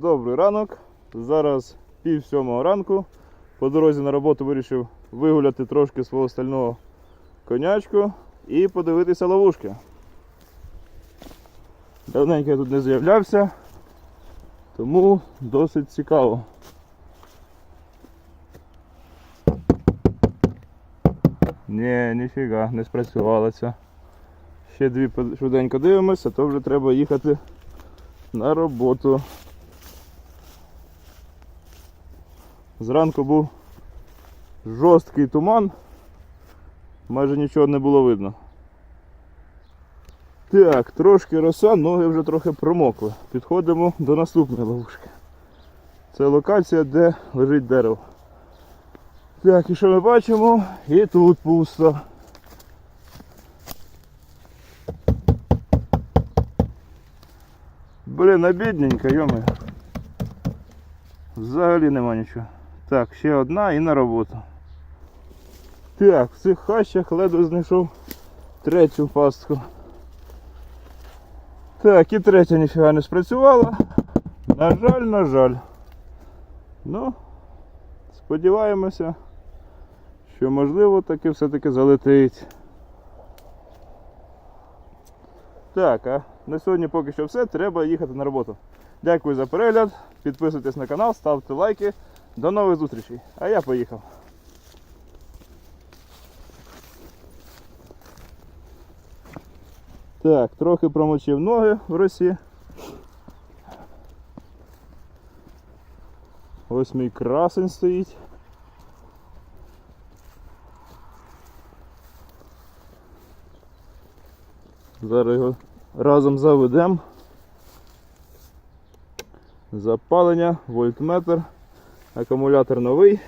Добрий ранок. Зараз пів сьомого ранку. По дорозі на роботу вирішив вигуляти трошки свого стального конячку і подивитися ловушки. Давненько я тут не з'являвся, тому досить цікаво. Ні, ніфіга, не спрацювало це. Ще дві швиденько дивимося, то вже треба їхати на роботу. Зранку був жорсткий туман, майже нічого не було видно. Так, трошки роса, ноги вже трохи промокли. Підходимо до наступної ловушки. Це локація, де лежить дерево. Так, і що ми бачимо? І тут пусто. Блін, обідненько, йоми. Взагалі нема нічого. Так, ще одна і на роботу. Так, в цих хащах ледве знайшов третю пастку. Так, і третя ніфіга не спрацювала. На жаль, на жаль. Ну, сподіваємося, що можливо таки все-таки залетить. Так, а на сьогодні поки що все. Треба їхати на роботу. Дякую за перегляд. Підписуйтесь на канал, ставте лайки. До нових зустрічей. А я поїхав. Так, трохи промочив ноги в росі. Ось мій красень стоїть. Зараз його разом заведемо. Запалення, вольтметр, акумулятор новий.